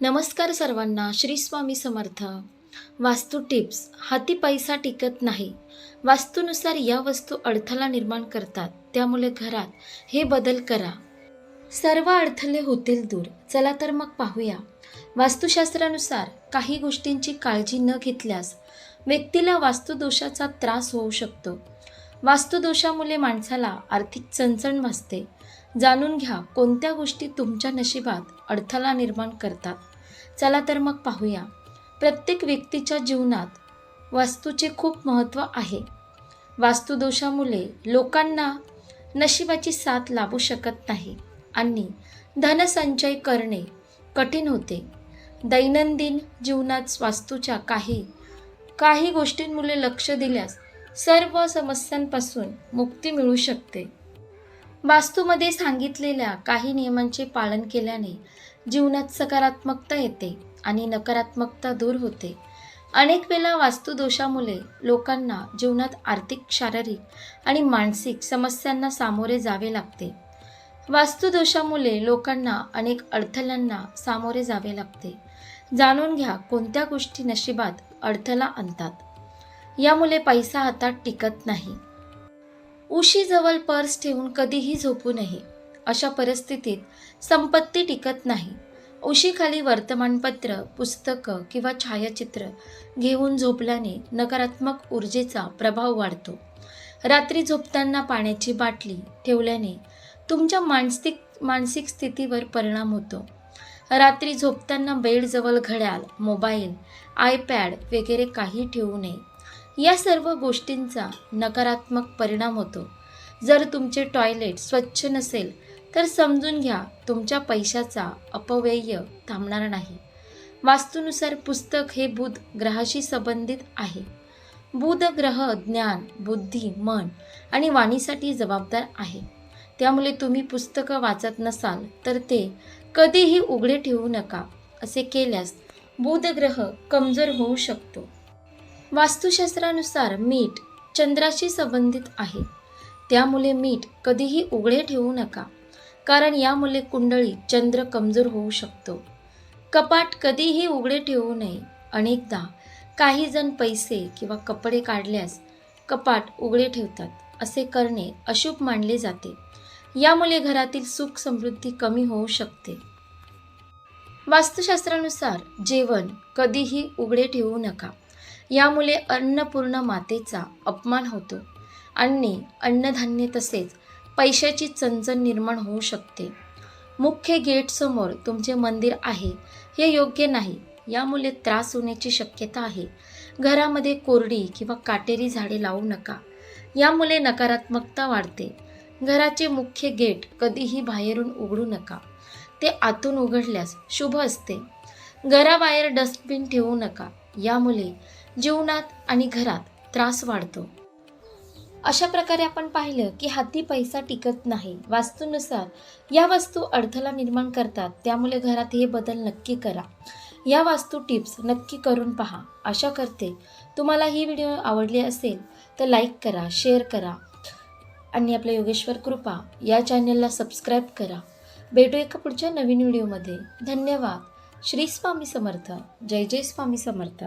नमस्कार सर्वांना श्री स्वामी समर्थ. वास्तू टिप्स हाती पैसा टिकत नाही. वास्तूनुसार या वस्तू अडथळा निर्माण करतात त्यामुळे घरात हे बदल करा. सर्व अडथळे होतील दूर चला तर मग पाहूया. वास्तुशास्त्रानुसार काही गोष्टींची काळजी न घेतल्यास व्यक्तीला वास्तुदोषाचा त्रास होऊ शकतो. वास्तुदोषामुळे माणसाला आर्थिक चणचण भासते. जाणून घ्या कोणत्या गोष्टी तुमच्या नशिबात अडथळा निर्माण करतात. चला तर मग पाहूया. प्रत्येक व्यक्तीच्या जीवनात वास्तूचे खूप महत्त्व आहे. वास्तुदोषामुळे लोकांना नशिबाची साथ लाभू शकत नाही आणि धनसंचय करणे कठीण होते. दैनंदिन जीवनात वास्तूच्या काही काही गोष्टींमुळे लक्ष दिल्यास सर्व समस्यांपासून मुक्ती मिळू शकते. वास्तूमध्ये सांगितलेल्या काही नियमांचे पालन केल्याने जीवनात सकारात्मकता येते आणि नकारात्मकता दूर होते. अनेक वेळा वास्तुदोषामुळे लोकांना जीवनात आर्थिक शारीरिक आणि मानसिक समस्यांना सामोरे जावे लागते. वास्तुदोषामुळे लोकांना अनेक अडथळ्यांना सामोरे जावे लागते. जाणून घ्या कोणत्या गोष्टी नशिबात अडथळा आणतात. यामुळे पैसा हातात टिकत नाही. उशीजवळ पर्स ठेवून कधीही झोपू नये. अशा परिस्थितीत संपत्ती टिकत नाही. उशीखाली वर्तमानपत्र पुस्तकं किंवा छायाचित्र घेऊन झोपल्याने नकारात्मक ऊर्जेचा प्रभाव वाढतो. रात्री झोपताना पाण्याची बाटली ठेवल्याने तुमच्या मानसिक मानसिक स्थितीवर परिणाम होतो. रात्री झोपताना बेडजवळ घड्याळ मोबाईल आयपॅड वगैरे काही ठेवू नये. या सर्व गोष्टींचा नकारात्मक परिणाम होतो. जर तुमचे टॉयलेट स्वच्छ नसेल तर समजून घ्या तुमच्या पैशाचा अपव्यय थांबणार नाही. वास्तूनुसार पुस्तक हे बुध ग्रहाशी संबंधित आहे. बुध ग्रह ज्ञान बुद्धी मन आणि वाणीसाठी जबाबदार आहे. त्यामुळे तुम्ही पुस्तकं वाचत नसाल तर ते कधीही उघडे ठेवू नका असे केल्यास बुध ग्रह कमजोर होऊ शकतो. वास्तुशास्त्रानुसार मीठ चंद्राशी संबंधित आहे. त्यामुळे मीठ कधीही उघडे ठेवू नका कारण यामुळे कुंडळी चंद्र कमजोर होऊ शकतो. कपाट कधीही उघडे ठेवू नये. अनेकदा काही जण पैसे किंवा कपडे काढल्यास कपाट उघडे ठेवतात असे करणे अशुभ मानले जाते. यामुळे घरातील सुख समृद्धी कमी होऊ शकते. वास्तुशास्त्रानुसार जेवण कधीही उघडे ठेवू नका. यामुळे अन्नपूर्ण मातेचा अपमान होतो. आणि अन्नधान्य तसेच पैशाची चणचण निर्माण होऊ शकते. मुख्य गेटसमोर तुमचे मंदिर आहे. हे योग्य नाही. यामुळे त्रास होण्याची शक्यता आहे. घरामध्ये कोरडी किंवा काटेरी झाडे लावू नका. यामुळे नकारात्मकता वाढते. घराचे मुख्य गेट कधीही बाहेरून उघडू नका. ते आतून उघडल्यास शुभ असते. घराबाहेर डस्टबिन ठेवू नका. यामुळे जीवनात आणि घरात त्रास वाढतो. अशा प्रकारे आपण पाहिलं की हाती पैसा टिकत नाही. वास्तूनुसार या वस्तू अडथळा निर्माण करतात. त्यामुळे घरात हे बदल नक्की करा. या वास्तू टिप्स नक्की करून पहा. आशा करते तुम्हाला ही व्हिडिओ आवडली असेल तर लाईक करा शेअर करा आणि आपल्या योगेश्वर कृपा या चॅनलला सबस्क्राईब करा. भेटू एका पुढच्या नवीन व्हिडिओमध्ये. धन्यवाद. श्री स्वामी समर्थ. जय जय स्वामी समर्थ.